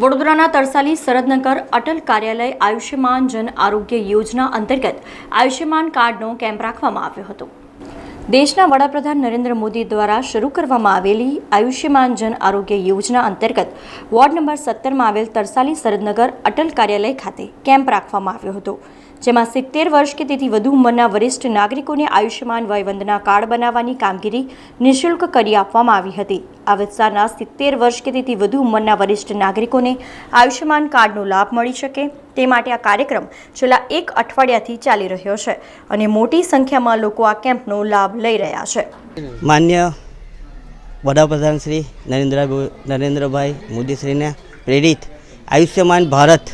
વડોદરાના તરસાલી સરદનગર અટલ કાર્યાલય આયુષ્યમાન જન આરોગ્ય યોજના અંતર્ગત આયુષ્યમાન કાર્ડનો કેમ્પ રાખવામાં આવ્યો હતો. દેશના વડાપ્રધાન નરેન્દ્ર મોદી દ્વારા શરૂ કરવામાં આવેલી આયુષ્યમાન જન આરોગ્ય યોજના અંતર્ગત વોર્ડ નંબર સત્તરમાં આવેલ તરસાલી સરદનગર અટલ કાર્યાલય ખાતે કેમ્પ રાખવામાં આવ્યો હતો, જેમાં સિત્તેર વર્ષ કે તેથી વધુ ઉંમરના વરિષ્ઠ નાગરિકોને આયુષ્યમાન વયવંદના કાર્ડ બનાવવાની કામગીરી નિઃશુલ્ક કરી આપવામાં આવી હતી. આ વિસ્તારના સિત્તેર વર્ષ કે તેથી વધુ ઉંમરના વરિષ્ઠ નાગરિકોને આયુષ્યમાન કાર્ડનો લાભ મળી શકે તે માટે આ કાર્યક્રમ છેલ્લા એક અઠવાડિયાથી ચાલી રહ્યો છે અને મોટી સંખ્યામાં લોકો આ કેમ્પનો લાભ લઈ રહ્યા છે. માન્ય વડાપ્રધાન શ્રી નરેન્દ્ર નરેન્દ્રભાઈ મોદીશ્રીને પ્રેરિત આયુષ્યમાન ભારત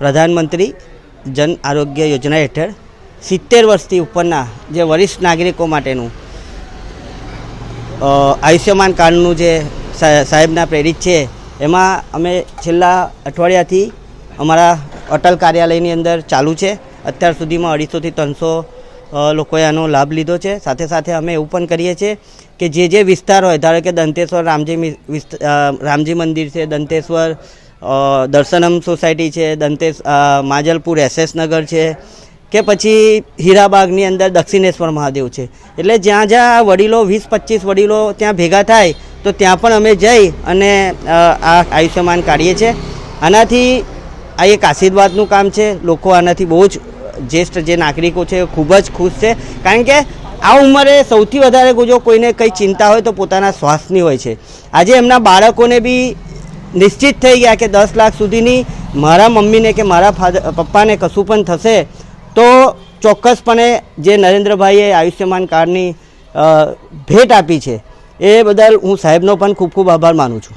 પ્રધાનમંત્રી જન આરોગ્ય યોજના હેઠળ સિત્તેર વર્ષથી ઉપરના જે વરિષ્ઠ નાગરિકો માટેનું આયુષ્યમાન કાર્ડનું જે સાહેબના પ્રેરિત છે, એમાં અમે છેલ્લા અઠવાડિયાથી અમારા અટલ કાર્યાલયની અંદર ચાલુ છે. અત્યાર સુધીમાં અઢીસોથી ત્રણસો લોકોએ આનો લાભ લીધો છે. સાથે સાથે અમે એવું પણ કરીએ છીએ કે જે જે વિસ્તાર હોય, ધારો કે દંતેશ્વર, રામજી રામજી મંદિર છે, દંતેશ્વર દર્શનમ સોસાયટી છે, દંતેશ માજલપુર એસએસ નગર છે કે પછી હીરાબાગની અંદર દક્ષિણેશ્વર મહાદેવ છે. એટલે જ્યાં જ્યાં વડીલો, વીસ, પચીસ વડીલો ત્યાં ભેગા થાય, તો ત્યાં પણ અમે જઈ અને આ આયુષ્યમાન કાઢીએ છીએ. આનાથી આ એક આશીર્વાદનું કામ છે. લોકો આનાથી બહુ જ જ્યેષ્ઠ જે નાગરિકો છે ખૂબ જ ખુશ છે. કારણ કે આ ઉંમરે સૌથી વધારે જો કોઈને કંઈ ચિંતા હોય તો પોતાના શ્વાસની હોય છે. આજે એમના બાળકોને બી નિશ્ચિત થઈ ગયા કે દસ લાખ સુધીની મારા મમ્મીને કે મારા ફાધર, પપ્પાને કશું પણ થશે તો ચોક્કસપણે જે નરેન્દ્રભાઈએ આયુષ્યમાન કાર્ડની ભેટ આપી છે એ બદલ હું સાહેબનો પણ ખૂબ ખૂબ આભાર માનું છું.